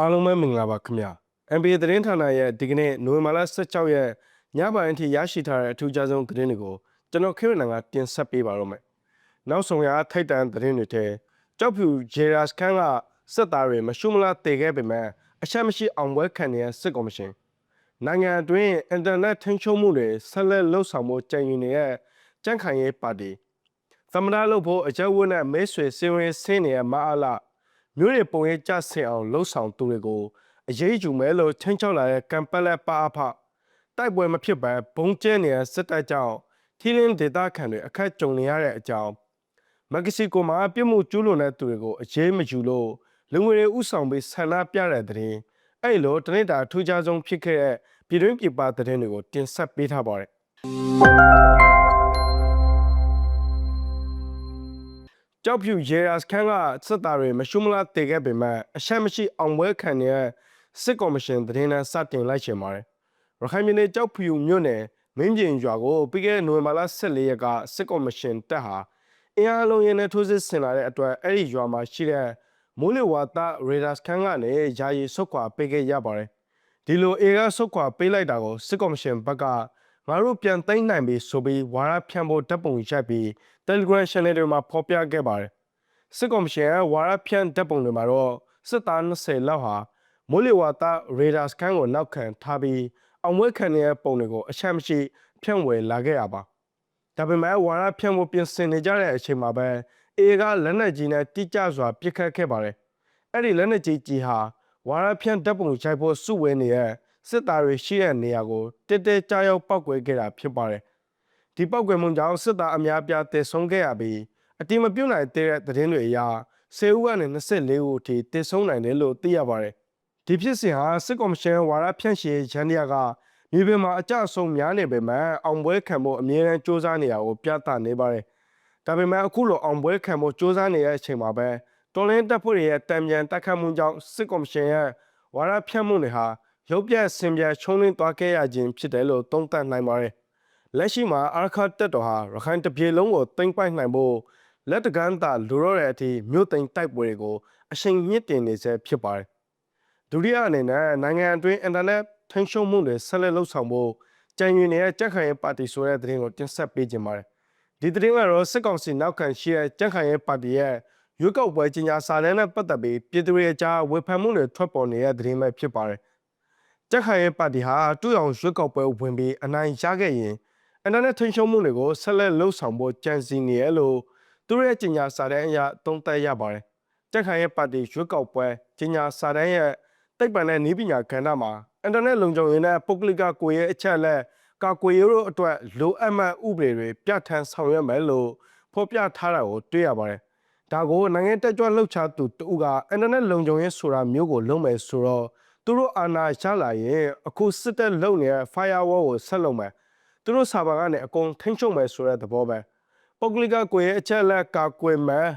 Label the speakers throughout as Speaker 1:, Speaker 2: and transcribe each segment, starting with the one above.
Speaker 1: အားလုံးပဲမင်္ဂလာပါခင်ဗျာ NBA သတင်းဌာနရဲ့ဒီကနေ့နိုဝင်ဘာလ16ရက်ညပိုင်းအထိရရှိထားတဲ့အထူးခြားဆုံးသတင်းတွေကိုကျွန်တော်ခေရနံကတင်ဆက်ပေးပါတော့မယ်နောက်ဆုံးရထိုက်တန်သတင်းတွေထဲကြောက်ဖြူဂျေရာစခန်ကစစ်သားတွေမရှုမလားတည်ခဲ့ပေမဲ့အချက်မရှိအောင်ပွဲခံနေတဲ့စစ်ကော်မရှင်နိုင်ငံအတွင်းအင်တာနက်ထိန်းချုပ်မှုတွေဆက်လက်လှုပ်ဆောင်မှုကြံယူနေတဲ့ကြန့်ခိုင်ရေးပါတီသမ္မတလုပ်ဖို့အကြက်ဝတ်နဲ့မဲဆွေစင်ဝင်ဆင်းနေတဲ့မအားလား မြို့တွေပုံရိပ်ကျဆင်အောင်လှုပ်ဆောင်သူတွေကိုအရေးယူမယ်လို့ချင်းချောက်လာတဲ့ကမ်ပက်လက်ပါအဖတိုက်ပွဲမဖြစ်ဘဲဘုံကျဲနေတဲ့စစ်တပ်ကြောင့်ထီလင်းဒေတာခန်တွေအခက်ကြုံနေရတဲ့အကြောင်းမက္ကဆီကိုမှာပြစ်မှုကျူးလွန်တဲ့သူတွေကိုအရေးမယူလို့လူငွေတွေဥဆောင်ပြီးဆန္ဒပြတဲ့တဲ့ရင်အဲ့လိုတနေ့တာထူးခြားဆုံးဖြစ်ခဲ့တဲ့ပြည်တွင်းပြည်ပသတင်းတွေကိုတင်ဆက်ပေးထားပါတယ် ကြောက်ဖြူရေရာစခန်းကစစ်သားတွေမရှုမလားတည်ခဲ့ပေမဲ့အရှက်မရှိအောင်ပွဲခံတဲ့စစ်ကော်မရှင်သတင်းနဲ့စတင်လိုက်ရှင်ပါတယ်။ရခိုင်ပြည်နယ်ကြောက်ဖြူမြို့နယ်မင်းပြင်ရွာကိုပြီးခဲ့တဲ့နိုဝင်ဘာလ14ရက်ကစစ်ကော်မရှင်တပ်ဟာအင်အားလုံးရင်းနဲ့ထိုးစစ်ဆင်လာတဲ့အတွက်အဲ့ဒီရွာမှာရှိတဲ့မိုးလေဝသရေဒါစခန်းကနေယာယီဆုတ်ခွာပေးခဲ့ရပါတယ်။ဒီလိုအေကဆုတ်ခွာပေးလိုက်တာကိုစစ်ကော်မရှင်ဘက်က ငါတို့ပြန်သိမ်းနိုင်ပြီဆိုပြီးဝါရဖြန့်ဖို့တပ်ပုံရိုက်ပြီး Telegram Channel တွေမှာဖော်ပြခဲ့ပါတယ်။စစ်ကော်မရှင်ရဲ့ဝါရဖြန့်တပ်ပုံတွေမှာတော့စစ်သား20လောက်ဟာမိုးလေဝသရေဒါစကန်ကိုနောက်ခံထားပြီးအောင်ဝဲခံနေတဲ့ပုံတွေကိုအချက်မရှိဖြန့်ဝေလာခဲ့ရပါ။ဒါပေမဲ့ဝါရဖြန့်ဖို့ပြင်ဆင်နေကြတဲ့အချိန်မှာပဲအေကလက်နက်ကြီးနဲ့တိကျစွာပစ်ခတ်ခဲ့ပါတယ်။အဲ့ဒီလက်နက်ကြီးကြီးဟာဝါရဖြန့်တပ်ပုံရိုက်ဖို့စုဝဲနေတဲ့ စစ်သားတွေရှိတဲ့နေရာကိုတစ်တဲကြားရောက်ပောက်ကွဲခဲ့တာဖြစ်ပါတယ်။ဒီပောက်ကွဲမှုကြောင့်စစ်သားအများပြားတေဆုံးခဲ့ရပြီးအတိမပြုတ်နိုင်တဲ့သတင်းတွေအရ10ဦးကနေ24ဦးအထိတေဆုံးနိုင်တယ်လို့သိရပါတယ်။ဒီဖြစ်စဉ်ဟာစစ်ကော်မရှင်ဝါရဖြန့်ရှင်းရန်တရားကမြေပြင်မှာအကြအဆုံးများနေပေမဲ့အောင်ပွဲခံဖို့အမြဲတမ်းစူးစမ်းနေရကိုပြသနေပါတယ်။ဒါပေမဲ့အခုလိုအောင်ပွဲခံဖို့စူးစမ်းနေတဲ့အချိန်မှာပဲတော်လင်းတပ်ဖွဲ့ရဲ့တံပြန်တိုက်ခတ်မှုကြောင့်စစ်ကော်မရှင်ရဲ့ဝါရဖြန့်မှုတွေဟာ ရုပ်ပြတ်ဆင်ပြတ်ချုံးလင်းသွားခဲ့ရခြင်းဖြစ်တယ်လို့သုံးသပ်နိုင်ပါတယ်။လက်ရှိမှာအာခတ်တက်တော်ဟာရခိုင်တပြေလုံးကိုတင်ပိုက်နိုင်ဖို့လက်တကမ်းသာလူရော့တဲ့အထိမြို့သိမ်းတိုက်ပွဲတွေကိုအရှိန်မြင့်တင်နေဆဲဖြစ်ပါတယ်။ဒုတိယအနေနဲ့နိုင်ငံအတွင်းအင်တာနက်ထိန်းချုပ်မှုတွေဆက်လက်လှုပ်ဆောင်ဖို့ကြံရွင်နေတဲ့ကြက်ခိုင်ရေးပါတီဆိုတဲ့သတင်းကိုတင်ဆက်ပေးခြင်းပါတယ်။ဒီသတင်းကတော့စစ်ကောင်စီနောက်ခံရှိတဲ့ကြက်ခိုင်ရေးပါတီရဲ့ရွေးကောက်ပွဲကြီးညာစာတမ်းနဲ့ပတ်သက်ပြီးပြည်သူတွေအကြားဝေဖန်မှုတွေထွက်ပေါ်နေတဲ့သတင်းပဲဖြစ်ပါတယ်။ ကြက်ခိုင်ရေးပါတီဟာတူအောင်ရွေးကောက်ပွဲဝင်ပြီးအနိုင်ရခဲ့ရင်အင်တာနက်ထိန်းချုပ်မှုတွေကိုဆက်လက်လှုပ်ဆောင်ဖို့ကြံစည်နေရလို့သူတို့ရဲ့ကြီးညာစာတမ်းအရသုံးသပ်ရပါတယ်။တက်ခိုင်ရဲ့ပါတီရွေးကောက်ပွဲကြီးညာစာတမ်းရဲ့တိတ်ပံတဲ့နည်းပညာကဏ္ဍမှာအင်တာနက်လုံခြုံရေးနဲ့ပုဂ္ဂလိကကိုယ်ရဲ့အချက်အလက်ကာကွယ်ရေးတို့အတွက်လိုအပ်မှဥပဒေတွေပြဋ္ဌာန်းဆောင်ရွက်မယ်လို့ဖော်ပြထားတာကိုတွေ့ရပါတယ်။ဒါကိုနိုင်ငံတက်ကြွလှုပ်ရှားသူတူကအင်တာနက်လုံခြုံရေးဆိုတာမျိုးကိုလုပ်မယ်ဆိုတော့ သူတို့အာဏာရလာရင်အခုစစ်တပ်လုံနေတဲ့ firewall ကိုဆက်လုပ်မယ်။သူတို့စာပါကနေအကုန်ထိန်းချုပ်မယ်ဆိုတဲ့သဘောပဲ။ပုဂ္ဂလိကကိုယ်ရဲ့အချက်လက်ကာကွယ်မယ်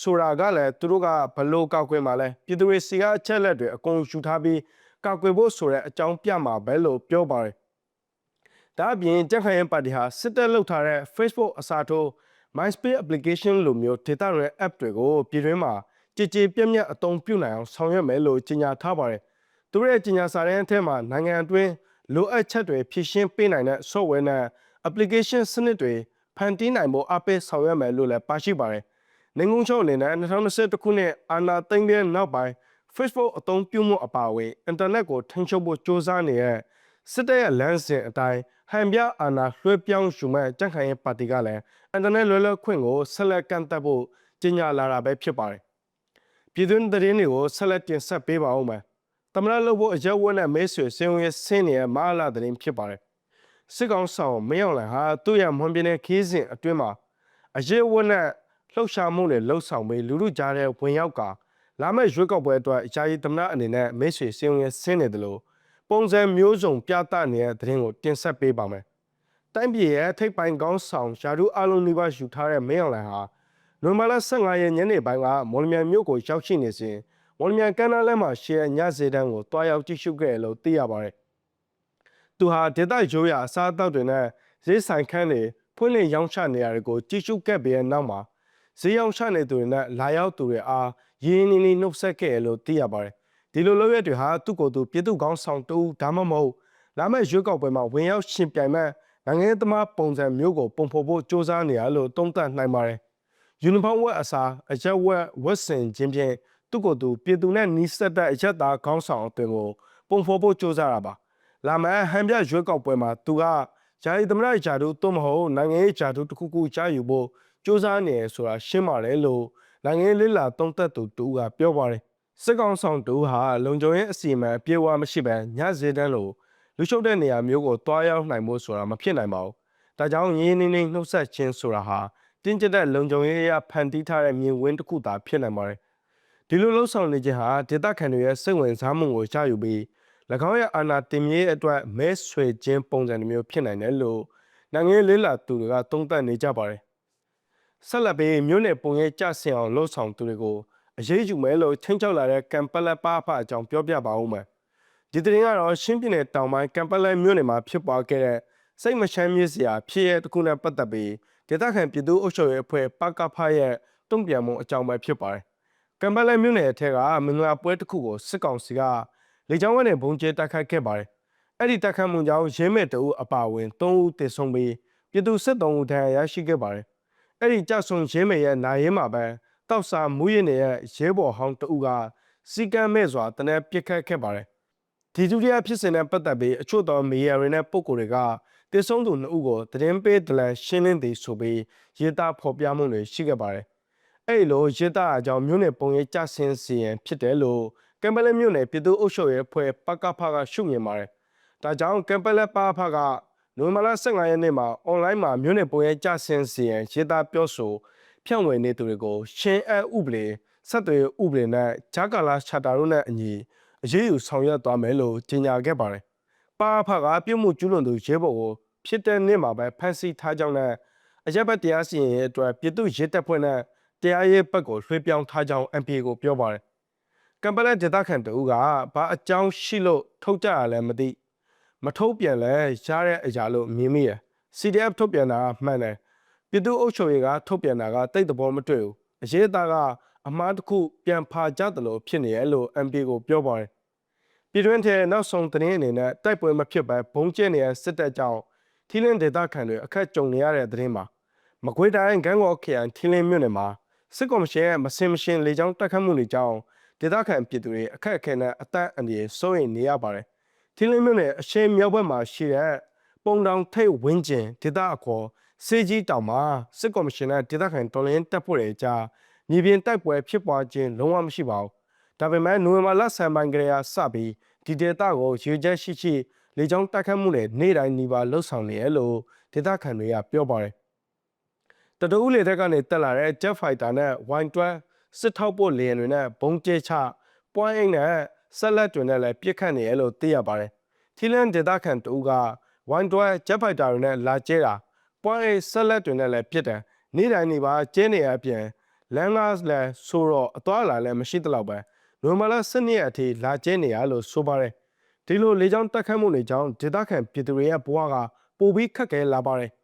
Speaker 1: ဆိုတာကလည်းသူတို့ကဘလို့ကာကွယ်မှာလဲပြည်သူတွေစီကအချက်လက်တွေအကုန်ယူထားပြီးကာကွယ်ဖို့ဆိုတဲ့အကြောင်းပြမှာပဲလို့ပြောပါတယ်ဒါအပြင်ကြက်ခိုင်ရင်ပါတီဟာစစ်တပ်လုပ်ထားတဲ့ Facebook အစားထိုး MySpace application လိုမျိုး data တွေ app တွေကိုပြည်တွင်းမှာကြည်ကြည်ပြည့်ပြည့်အသုံးပြုနိုင်အောင်ဆောင်ရွက်မယ်လို့ကြေညာထားပါတယ် သူတို့ရဲ့ကြေညာစာတမ်းအထက်မှာနိုင်ငံအတွင်းလိုအပ်ချက်တွေဖြည့်ရှင်းပေးနိုင်တဲ့ software နဲ့ application စနစ်တွေဖန်တီးနိုင်ဖို့အပိတ်ဆောင်ရွက်မယ်လို့လည်းပါရှိပါတယ်။နိုင်ငံချုပ်အနေနဲ့2021ခုနှစ်အာဏာသိမ်းတဲ့နောက်ပိုင်း Facebook အသုံးပြုမှုအပါအဝင်အင်တာနက်ကိုထိန်းချုပ်ဖို့စ조사နေတဲ့စစ်တပ်ရဲ့လမ်းစဉ်အတိုင်းဟန်ပြအာဏာလွှဲပြောင်းယူမဲ့ကြန့်ခိုင်ရေးပါတီကလည်းအင်တာနက်လွယ်လွယ်ခွင့်ကိုဆက်လက်ကန့်သက်ဖို့ကြေညာလာတာပဲဖြစ်ပါတယ်။ပြည်တွင်းသတင်းတွေကိုဆက်လက်တင်ဆက်ပေးပါဦးမယ်။ သမရလုပ်ဖို့အရက်ဝက်နဲ့မဲဆွေစင်ဝင်ဆင်းနေတဲ့မဟာလာသတင်းဖြစ်ပါတယ်စစ်ကောင်ဆောင်မင်းအောင်လှိုင်ဟာသူ့ရဲ့မွန်ပြည်နယ်ခီးစဉ်အတွင်းမှာအရေးဝတ်နဲ့လှုပ်ရှားမှုတွေလှုပ်ဆောင်ပြီးလူလူကြားတဲ့ဝင်ရောက်ကလာမယ့်ရွေးကောက်ပွဲအတွက်ယာယီသမ္မတအနေနဲ့မိတ်ဆွေစည်းရုံးရေးဆင်းနေတယ်လို့ပုံစံမျိုးစုံပြသနေတဲ့သတင်းကိုတင်ဆက်ပေးပါမယ်။တိုင်းပြည်ရဲ့ထိပ်ပိုင်းကောင်းဆောင်ယာဒူအလုံးနီးပါးယူထားတဲ့မင်းအောင်လှိုင်ဟာနိုဝင်ဘာလ15ရက်ညနေပိုင်းကမော်လမြိုင်မြို့ကိုရောက်ရှိနေစဉ် မော်လမြိုင်ကမ်းနားလမ်းမှာရှယ်ညစေတန်းကိုတွားရောက်ကြည့်ရှုခဲ့လို့သိရပါတယ်။သူဟာဒေသရိုးရာအစားအသောက်တွေနဲ့ဈေးဆိုင်ခန်းတွေဖွင့်လှစ်ရောင်းချနေရတွေကိုကြည့်ရှုခဲ့ပြီးတဲ့နောက်မှာဈေးရောင်းချနေသူတွေနဲ့လာရောက်သူတွေအားရင်းနှီးနှီးနှုတ်ဆက်ခဲ့လို့သိရပါတယ်ဒီလိုလုပ်ရက်တွေဟာသူ့ကိုယ်သူပြည်သူ့ကောင်းဆောင်တူဒါမှမဟုတ်လာမယ့်ရွေးကောက်ပွဲမှာဝင်ရောက်ရှင်ပြိုင်မဲ့နိုင်ငံရေးသမားပုံစံမျိုးကိုပုံဖော်ဖို့စ조사နေရလို့သုံးသပ်နိုင်ပါတယ်။ယူနီဖောင်းဝက်အစားအရက်ဝက်ဝက်စင်ချင်းဖြင့် သူ့ကိုယ်သူပြည်သူနဲ့နီးစပ်တဲ့အရက်သားခေါင်းဆောင်အသွင်ကိုပုံဖော်ဖို့စူးစမ်းတာပါလာမန်ဟန်ပြရွေးကောက်ပွဲမှာသူကဂျာရီသမရဂျာဒူသို့မဟုတ်နိုင်ငံရေးဂျာဒူတစ်ခုခုကြားယူဖို့စူးစမ်းနေရဆိုတာရှင်းပါတယ်လို့နိုင်ငံရေးလည်လာတုံးသက်သူတူကပြောပါတယ်စစ်ကောင်ဆောင်တူဟာလုံခြုံရေးအစီအမံအပြည့်အဝမရှိဘဲညစည်တန်းလို့လူရှုပ်တဲ့နေရာမျိုးကိုတွားရောက်နိုင်မှုဆိုတာမဖြစ်နိုင်ပါဘူးဒါကြောင့်ရင်းနှီးနှီးနှုတ်ဆက်ခြင်းဆိုတာဟာတင်းကျပ်တဲ့လုံခြုံရေးအရဖန်တီးထားတဲ့မြင်ကွင်းတစ်ခုသာဖြစ်နိုင်ပါတယ် ဒီလိုလှုပ်ဆောင်နေခြင်းဟာဒေသခံတွေရဲ့စိတ်ဝင်စားမှုကိုရယူပြီး၎င်းရဲ့အာဏာတင်မြဲအတွက်မဲဆွေခြင်းပုံစံတစ်မျိုးဖြစ်နိုင်တယ်လို့နိုင်ငံရေးလေးလာသူတွေကသုံးသပ်နေကြပါတယ်။ဆက်လက်ပြီးမြို့နယ်ပုံရိပ်ကြဆင်အောင်လှုပ်ဆောင်သူတွေကိုအရေးယူမယ်လို့ချင်းချောက်လာတဲ့ကံပလက်ပါဖအကြောင်းပြောပြပါဦးမယ်။ဒီသတင်းကတော့ရှင်းပြတဲ့တောင်ပိုင်းကံပလက်မြို့နယ်မှာဖြစ်ပွားခဲ့တဲ့စိတ်မချမ်းမြေ့စရာဖြစ်ရတစ်ခုနဲ့ပတ်သက်ပြီးဒေသခံပြည်သူ့အုပ်ချုပ်ရေးအဖွဲ့ပကဖရဲ့တုံ့ပြန်မှုအကြောင်းပဲဖြစ်ပါတယ်။ ကံပလက်မြို့နယ်အထက်ကမင်္ဂလာပွဲတစ်ခုကိုစစ်ကောင်စီကလေကြောင်းကနေဘုံကျဲတိုက်ခိုက်ခဲ့ပါတယ်။အဲ့ဒီတိုက်ခိုက်မှုကြောင့်ရဲမဲ့တအုပ်အပါအဝင်၃ဦးသေဆုံးပြီးပြည်သူစစ်တုံးဦးဒဏ်ရာရရှိခဲ့ပါတယ်။အဲ့ဒီကြဆုံရဲမဲ့ရဲ့နာရဲမှာပဲတောက်စာမူးရင်ရဲ့ရဲဘော်ဟောင်းတအုပ်ကစီကံမဲ့စွာတနက်ပစ်ခတ်ခဲ့ပါတယ်။ဒီဒုတိယဖြစ်စဉ်နဲ့ပတ်သက်ပြီးအချို့သောမီဒီယာတွေနဲ့ပုံကိုယ်တွေကတေဆုံးသူနှစ်ဦးကိုသတင်းပေးဒလန်ရှင်းလင်းသည်ဆိုပြီးရေးသားဖော်ပြမှုတွေရှိခဲ့ပါတယ်။ အဲ့လိုရေးသားအကြောင်းမြို့နယ်ပုံရိပ်ကြဆင်းစီရင်ဖြစ်တယ်လို့ကမ်ပလက်မြို့နယ်ပြည်သူ့အုပ်ချုပ်ရေးအဖွဲ့ပကဖကရှုမြင်ပါတယ်။ဒါကြောင့်ကမ်ပလက်ပါဖကနိုဝင်ဘာလ15ရက်နေ့မှာအွန်လိုင်းမှာမြို့နယ်ပုံရိပ်ကြဆင်းစီရင်ရေးသားပြောဆိုဖြန့်ဝေနေသူတွေကိုရှင်းအပ်ဥပဒေဆက်သွယ်ဥပဒေနဲ့ဂျာကာလာချာတာတို့နဲ့အညီအရေးယူဆောင်ရွက်သွားမယ်လို့ကြေညာခဲ့ပါတယ်။ပါဖကပြုမှုကျူးလွန်သူရဲဘော်ကိုဖြစ်တဲ့နေ့မှာပဲဖမ်းဆီးထားကြောင်းနဲ့အရက်ဘတ်တရားစီရင်ရေးအတွက်ပြည်သူ့ရဲတပ်ဖွဲ့နဲ့ တရားရေးဘက်ကိုလွှဲပြောင်းထားကြောင်း MP ကိုပြောပါတယ်။ကမ်ပလက်ဒေသခံတူကဘာအကြောင်းရှိလို့ထုတ်ကြရလဲမသိမထုတ်ပြန်လဲရတဲ့အရာလို့မြင်မိရ။ CDF ထုတ်ပြန်တာမှန်တယ်။ပြည်သူ့အုပ်ချုပ်ရေးကထုတ်ပြန်တာကတိတ်တဘောမတွေ့ဘူး။အရေးသားကအမားတစ်ခုပြန်ဖာကြတယ်လို့ဖြစ်နေရလို့ MP ကိုပြောပါတယ်။ပြည်တွင်းထဲနောက်ဆုံးသတင်းအနေနဲ့တိုက်ပွဲမဖြစ်ပဲဘုံကျဲနေတဲ့စစ်တပ်ကြောင့်ထီလင်းဒေသခံတွေအခက်ကြုံနေရတဲ့သတင်းမှာမကွေးတိုင်းဂန်းကောခရိုင်ထီလင်းမြို့နယ်မှာ စစ်ကော်မရှင်ရဲ့မစင်မရှင်လေကြောင်းတိုက်ခတ်မှုတွေကြောင့်ဒေသခံပြည်သူတွေအခက်အခဲနဲ့အသက်အန္တရာယ်စိုးရိမ်နေရပါတယ်။ထီလင်းမြို့နယ်အရှေ့မြောက်ဘက်မှာရှိတဲ့ပုံတောင်ထိတ်ဝင်းကျင်ဒေသအခေါ်စေကြီးတောင်မှာစစ်ကော်မရှင်နဲ့ဒေသခံတော်လင်းတပ်ဖွဲ့တွေကြားမြေပြင်တိုက်ပွဲဖြစ်ပွားခြင်းလုံးဝမရှိပါဘူး။ဒါပေမဲ့နိုဝင်ဘာလဆယ်ပိုင်းကလေးကစပြီးဒီဒေသကိုရေချက်ရှိရှိလေကြောင်းတိုက်ခတ်မှုတွေနေ့တိုင်းနှီးပါလှုပ်ဆောင်နေရလို့ဒေသခံတွေကပြောပါတယ်။ တတူးလေတက်ကနေတက်လာတဲ့ Jet Fighter နဲ့ Y12 စစ်ထောက်ပို့လေယာဉ်တွေနဲ့ဘုံကျဲချပွိုင်းအိမ်နဲ့ဆက်လက်တွင်နဲ့လည်းပြစ်ခတ်နေရလို့သိရပါတယ်။ထီလန်ဒေသခံတူက Y12 Jet Fighter တွေနဲ့လာကျဲတာပွိုင်းအိမ်ဆက်လက်တွင်နဲ့လည်းပြစ်တယ်။နေ့တိုင်းနေပါကျဲနေရပြင်လမ်းကားလည်းဆိုတော့အသွားလာလည်းမရှိတလောက်ပဲနိုဝင်ဘာလ12ရက်အထိလာကျဲနေရလို့ဆိုပါတယ်။ဒီလိုလေကြောင်းတက်ခတ်မှုတွေကြောင့်ဒေသခံပြည်သူတွေရဲ့ဘဝကပိုပြီးခက်ခဲလာပါတယ်။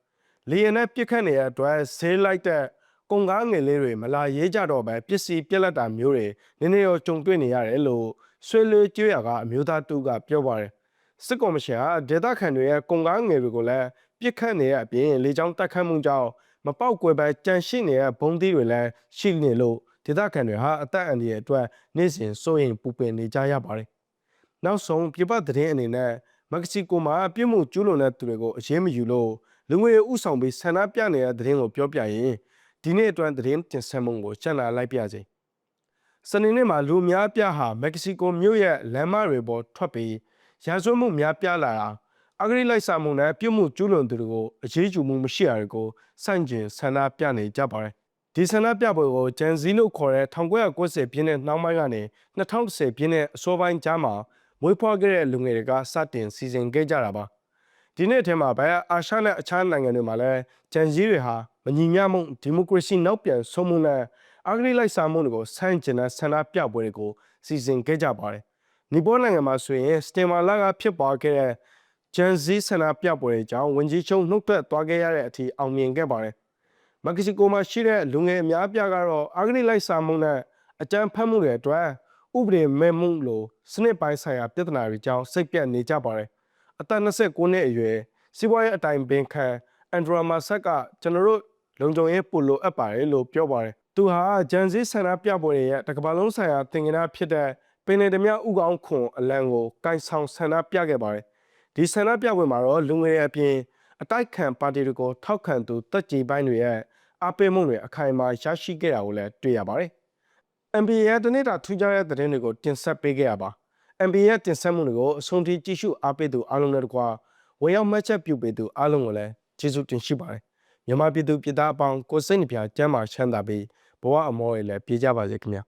Speaker 1: လေရင်နဲ့ပြစ်ခတ်နေတဲ့အတွက်ဈေးလိုက်တဲ့ကုန်ကားငယ်လေးတွေမလာရေးကြတော့ပဲပစ္စည်းပြက်လက်တာမျိုးတွေနည်းနည်းရောကြုံတွေ့နေရတယ်လို့ဆွေလွေကျွေးရကအမျိုးသားတူကပြောပါတယ်။စစ်ကော်မရှင်ကဒေသခံတွေရဲ့ကုန်ကားငယ်တွေကိုလည်းပြစ်ခတ်နေတဲ့အပြင်လေကြောင်းတက်ခတ်မှုကြောင့်မပေါက်ကွယ်ပဲကြန့်ရှိနေတဲ့ဘုံသီးတွေလည်းရှိနေလို့ဒေသခံတွေဟာအသက်အန္တရာယ်အတွက်နေ့စဉ်စိုးရိမ်ပူပင်နေကြရပါတယ်နောက်ဆုံးပြပသတင်းအနေနဲ့မက္ကဆီကိုမှာပြစ်မှုကျူးလွန်တဲ့သူတွေကိုအရေးမယူလို့ လူငွေဥဆောင်ပြီးဆန္ဒပြနေတဲ့သတင်းကိုပြောပြရင်ဒီနေ့အတွက်သတင်းတင်ဆက်မှုကိုချက်လာလိုက်ပြစေ။စနေနေ့မှာလူများပြဟာမက္ကဆီကိုမြို့ရဲ့လမ်းမတွေပေါ်ထွက်ပြီးရာဇဝတ်မှုများပြလာတာအဂရိလိုက်စာမှုနဲ့ပြုမှုကျူးလွန်သူတွေကိုအရေးယူမှုမရှိရကိုစန့်ကျင်ဆန္ဒပြနေကြပါတယ်။ဒီဆန္ဒပြပွဲကိုဂျန်ဇီလို့ခေါ်တဲ့1990ပြည့်နှစ်နှောင်းပိုင်းကနေ2010ပြည့်နှစ်အစောပိုင်းကြားမှာမွေးဖွားခဲ့တဲ့လူငယ်တွေကစတင်စီစဉ်ခဲ့ကြတာပါ ဒီနေ့အထက်မှာဗာအာရှနဲ့အခြားနိုင်ငံတွေမှာလည်းဂျန်ကြီးတွေဟာမညီမျှမှုဒီမိုကရေစီနောက်ပြန်ဆုံးမှုနဲ့အဂရိလိုက်စားမှုတွေကိုဆန့်ကျင်တဲ့ဆန္ဒပြပွဲတွေကိုစီစဉ်ခဲ့ကြပါတယ်နီပေါနိုင်ငံမှာဆိုရင်စတင်မာလာကဖြစ်ပေါ်ခဲ့တဲ့ဂျန်ဇီဆန္ဒပြပွဲတွေကြောင့်ဝင်ကြီးချုံနှုတ်ထွက်သွားခဲ့ရတဲ့အထိအောင်မြင်ခဲ့ပါတယ်မက္ကဆီကိုမှာရှိတဲ့လူငယ်အများပြားကတော့အဂရိလိုက်စားမှုနဲ့အကြမ်းဖက်မှုတွေအတွက်ဥပဒေမဲ့မှုလိုစနစ်ပိုင်းဆိုင်ရာပြဿနာတွေကြောင့်စိတ်ပြတ်နေကြပါတယ်။ အသက်29နှစ်အရွယ်စီးပွားရေးအတိုင်ပင်ခံအန်ဒရာမာဆက်ကကျွန်တော်တို့လုံခြုံရေးပို့လို့အပ်ပါတယ်လို့ပြောပါတယ်။သူဟာဂျန်စည်းဆန္ဒပြပွဲတွေရဲ့တကမ္ဘာလုံးဆိုင်ရာသင်္ကေတဖြစ်တဲ့ပင်လယ်ဓမြဥကောင်းခွန်အလံကိုကန်ဆောင်ဆန္ဒပြခဲ့ပါတယ်။ဒီဆန္ဒပြပွဲမှာတော့လူငယ်အပြင်အတိုက်ခံပါတီတွေကိုထောက်ခံသူတက်ကြည်ပိုင်းတွေရဲ့အားပေးမှုတွေအခိုင်အမာရရှိခဲ့တာကိုလည်းတွေ့ရပါတယ်။ NBA ရဲ့တနေ့တာထူးခြားတဲ့သတင်းတွေကိုတင်ဆက်ပေးခဲ့ရပါ NBA ရဲ့တင်ဆက်မှုတွေကိုအဆုံးထိကြည့်ရှုအားပေးသူအားလုံးနဲ့တကွာဝင်ရောက်မှတ်ချက်ပြုပေးသူအားလုံးကိုလည်းကျေးဇူးတင်ရှိပါတယ်မြန်မာပြည်သူပြည်သားအပေါင်းကိုယ်စိတ်နှပြချမ်းမာချမ်းသာပြီးဘဝအမောတွေလည်းပြေးကြပါစေခင်ဗျာ